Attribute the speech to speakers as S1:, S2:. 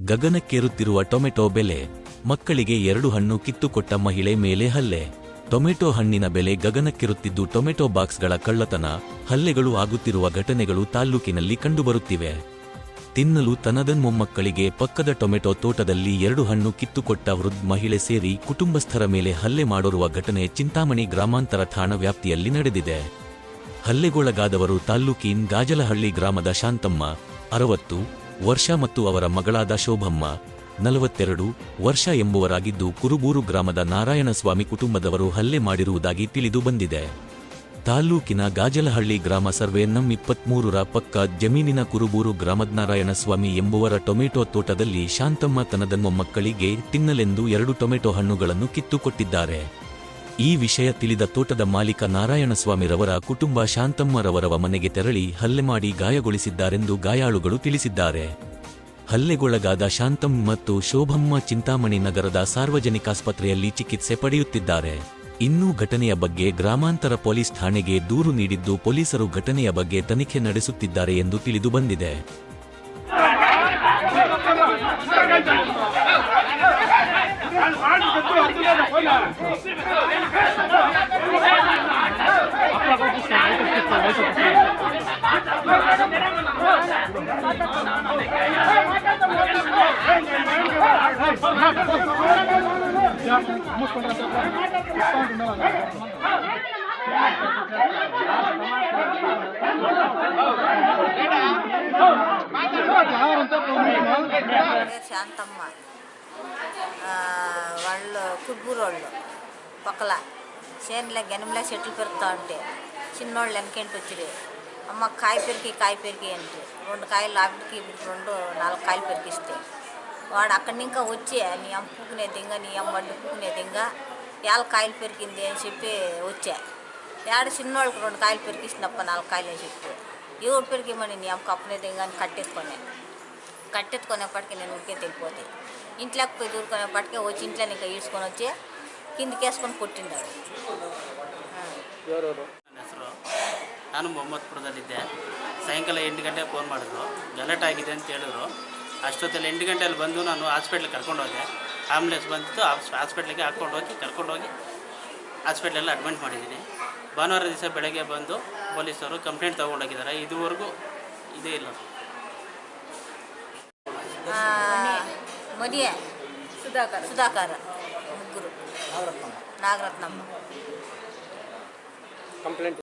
S1: ಗಗನಕ್ಕೇರುತ್ತಿರುವ tomato ಬೆಲೆ, ಮಕ್ಕಳಿಗೆ ಎರಡು ಹಣ್ಣು ಕಿತ್ತುಕೊಟ್ಟ ಮಹಿಳೆ ಮೇಲೆ ಹಲ್ಲೆ. ಟೊಮೆಟೊ ಹಣ್ಣಿನ ಬೆಲೆ ಗಗನಕ್ಕಿರುತ್ತಿದ್ದು ಟೊಮೆಟೊ ಬಾಕ್ಸ್ಗಳ ಕಳ್ಳತನ, ಹಲ್ಲೆಗಳು ಆಗುತ್ತಿರುವ ಘಟನೆಗಳು ತಾಲ್ಲೂಕಿನಲ್ಲಿ ಕಂಡುಬರುತ್ತಿವೆ. ತಿನ್ನಲು ತನದನ್ ಮೊಮ್ಮಕ್ಕಳಿಗೆ ಪಕ್ಕದ ಟೊಮೆಟೊ ತೋಟದಲ್ಲಿ ಎರಡು ಹಣ್ಣು ಕಿತ್ತುಕೊಟ್ಟ ವೃದ್ಧ ಮಹಿಳೆ ಸೇರಿ ಕುಟುಂಬಸ್ಥರ ಮೇಲೆ ಹಲ್ಲೆ ಮಾಡಿರುವ ಘಟನೆ ಚಿಂತಾಮಣಿ ಗ್ರಾಮಾಂತರ ಠಾಣಾ ವ್ಯಾಪ್ತಿಯಲ್ಲಿ ನಡೆದಿದೆ. ಹಲ್ಲೆಗೊಳಗಾದವರು ತಾಲ್ಲೂಕಿನ್ ಗಾಜಲಹಳ್ಳಿ ಗ್ರಾಮದ ಶಾಂತಮ್ಮ, ಅರವತ್ತು ವರ್ಷ ಮತ್ತು ಅವರ ಮಗಳಾದ ಶೋಭಮ್ಮ, ನಲವತ್ತೆರಡು, ವರ್ಷ ಎಂಬುವರಾಗಿದ್ದು ಕುರುಬೂರು ಗ್ರಾಮದ ನಾರಾಯಣಸ್ವಾಮಿ ಕುಟುಂಬದವರು ಹಲ್ಲೆ ಮಾಡಿರುವುದಾಗಿ ತಿಳಿದು ಬಂದಿದೆ. ತಾಲ್ಲೂಕಿನ ಗಾಜಲಹಳ್ಳಿ ಗ್ರಾಮ ಸರ್ವೆ ನಂ ಇಪ್ಪತ್ಮೂರರ ಪಕ್ಕ ಜಮೀನಿನ ಕುರುಬೂರು ಗ್ರಾಮದ ನಾರಾಯಣಸ್ವಾಮಿ ಎಂಬುವರ ಟೊಮೆಟೊ ತೋಟದಲ್ಲಿ ಶಾಂತಮ್ಮ ತನದ ಮಕ್ಕಳಿಗೆ ತಿನ್ನಲೆಂದು ಎರಡು ಟೊಮೆಟೊ ಹಣ್ಣುಗಳನ್ನು ಕಿತ್ತುಕೊಟ್ಟಿದ್ದಾರೆ ಈ ವಿಷಯ ತಿಳಿದ ತೋಟದ ಮಾಲೀಕ ನಾರಾಯಣಸ್ವಾಮಿರವರ ಕುಟುಂಬ ಶಾಂತಮ್ಮರವರವ ಮನೆಗೆ ತೆರಳಿ ಹಲ್ಲೆ ಮಾಡಿ ಗಾಯಗೊಳಿಸಿದ್ದಾರೆಂದು ಗಾಯಾಳುಗಳು ತಿಳಿಸಿದ್ದಾರೆ. ಹಲ್ಲೆಗೊಳಗಾದ ಶಾಂತಮ್ ಮತ್ತು ಶೋಭಮ್ಮ ಚಿಂತಾಮಣಿ ನಗರದ ಸಾರ್ವಜನಿಕ ಆಸ್ಪತ್ರೆಯಲ್ಲಿ ಚಿಕಿತ್ಸೆ ಪಡೆಯುತ್ತಿದ್ದಾರೆ. ಇನ್ನೂ ಘಟನೆಯ ಬಗ್ಗೆ ಗ್ರಾಮಾಂತರ ಪೊಲೀಸ್ ಠಾಣೆಗೆ ದೂರು ನೀಡಿದ್ದು ಪೊಲೀಸರು ಘಟನೆಯ ಬಗ್ಗೆ ತನಿಖೆ ನಡೆಸುತ್ತಿದ್ದಾರೆ ಎಂದು ತಿಳಿದು
S2: శాంతమ్మ ఆ, వాళ్ళు కుడ్బూరోళ్ళు పక్కల చేనులో గనిమిలా చెట్లు పెరుగుతూ ఉంటే చిన్నోళ్ళు వెనకేంటి వచ్చి అమ్మ కాయ పెరికి కాయ పెరికి అంటే రెండు కాయలు ఆవిడకి ఇప్పుడు రెండు నాలుగు కాయలు పెరికిస్తే వాడు అక్కడి ఇంకా వచ్చి నీ అమ్మ పూకునే దింగ నీ అమ్మ వడ్డీ దింగ ఏళ్ళ కాయలు పెరికింది అని చెప్పి వచ్చా. ఏడ చిన్నోళ్ళకి రెండు కాయలు పెరికిస్తున్నప్ప నాలుగు కాయలు అని చెప్పి. ఏడు పెరికిమని నీ అమ్మకు అప్పనే దింగ అని కట్టేసుకునే కట్టెత్తుకునేప్పటికీ నేను ఉరికే తెలిపోతే ఇంట్లోకి పోయి దూరుకునేప్పటికీ వచ్చి ఇంట్లో ఇంకా ఈడ్చుకొని వచ్చి కిందికి వేసుకొని కొట్టిండారు ఆ.
S3: ನನ್ನ ಹೆಸರು ನಾನು ಮೊಹಮ್ಮದ್ಪುರದಲ್ಲಿದ್ದೆ ಸಾಯಂಕಾಲ ಎಂಟು ಗಂಟೆಗೆ ಫೋನ್ ಮಾಡಿದ್ರು ಗಲಾಟೆ ಆಗಿದೆ ಅಂತ ಹೇಳಿದ್ರು ಅಷ್ಟೊತ್ತಲ್ಲಿ ಎಂಟು ಗಂಟೆಯಲ್ಲಿ ಬಂದು ನಾನು ಹಾಸ್ಪಿಟ್ಲಿಗೆ ಕರ್ಕೊಂಡು ಹೋದೆ ಆಂಬುಲೆನ್ಸ್ ಬಂದಿತ್ತು ಹಾಸ್ಪಿಟ್ಲಿಗೆ ಹಾಕ್ಕೊಂಡು ಹೋಗಿ ಕರ್ಕೊಂಡು ಹೋಗಿ ಹಾಸ್ಪಿಟ್ಲಲ್ಲಿ ಅಡ್ಮಿಟ್ ಮಾಡಿದ್ದೀನಿ ಭಾನುವಾರ ದಿವಸ ಬೆಳಗ್ಗೆ ಬಂದು ಪೊಲೀಸರು ಕಂಪ್ಲೇಂಟ್ ತೊಗೊಂಡೋಗಿದ್ದಾರೆ ಇದುವರೆಗೂ ಇದೇ ಇಲ್ಲ
S2: ಆ, ಮದಿಯ ಸುಧಾಕರ್. ಸುಧಾಕರ್. ಮುಗ್ಗುರು. ನಾಗರತ್ನಮ್ಮ.